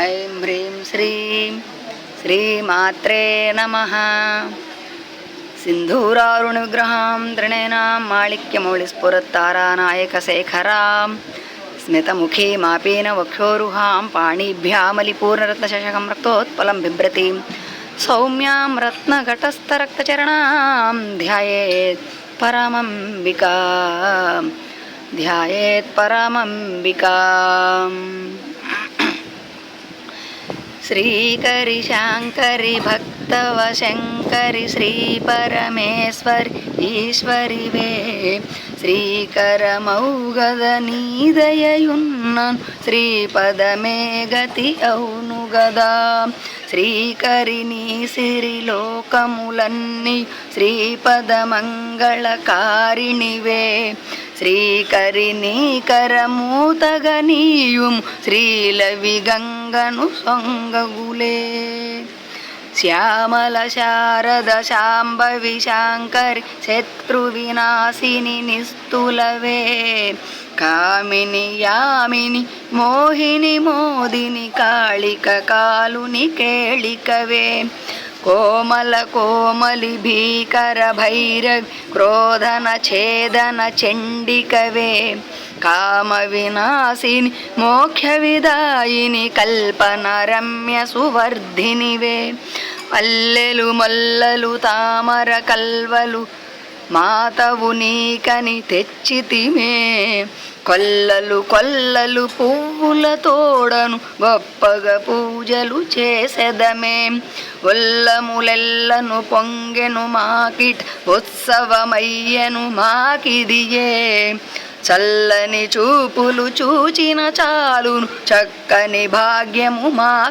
ఐం హ్రీం శ్రీం శ్రీమాత్రే నమ. సింధూరారుణి విగ్రహాం త్రిణేనాం మాళిక్యమౌళిస్ఫురత్తారానాయకశేఖరాం స్మితముఖీమాపీన వక్షోరుహాం పాణీభ్యామలిపూర్ణరత్నశశకం రక్తోత్పలం బిభ్రతీం సౌమ్యాం రత్నఘటస్థరక్తచరణాం ధ్యాయేత్ పరమంబికా. ధ్యాయేత్ పరమంబికా. శ్రీకరి శాంకరి భక్తవ శంకరి శ్రీ పరమేశ్వరి ఈశ్వరివే. శ్రీకరమౌగద నీదయయున్నన్ శ్రీపదమే గతి అవును గదా. శ్రీకరి నీ సిరిలోకములన్నీ శ్రీపదమంగళకారిణివే శ్రీకరి నీ కరమూతగనీయుం శ్రీలవి గంగను సొంగగులే. శ్యామల శారద శాంభవి శాంకరి శత్రు వినాశిని నిస్తులవే. కామిని యామిని మోహిని మోదిని కాళిక కాలుని కేళికవే. కోమల కోమలి భీకర భైరవి క్రోధన ఛేదన చండికవే. కామ వినాశిని మోక్ష విదాయిని కల్పన రమ్య సువర్ధినివే. అల్లెలు మల్లలు తామర కల్వలు మాతవు నీకని తెచ్చితిమే. కొల్లలు కొల్లలు పువ్వుల తోడను గొప్పగా పూజలు చేసెదమే. ఒల్లములెల్లను పొంగెను మాకిట్ ఉత్సవమయ్యను మాకిదియే. చల్లని చూపులు చూచిన చాలును చక్కని భాగ్యము మా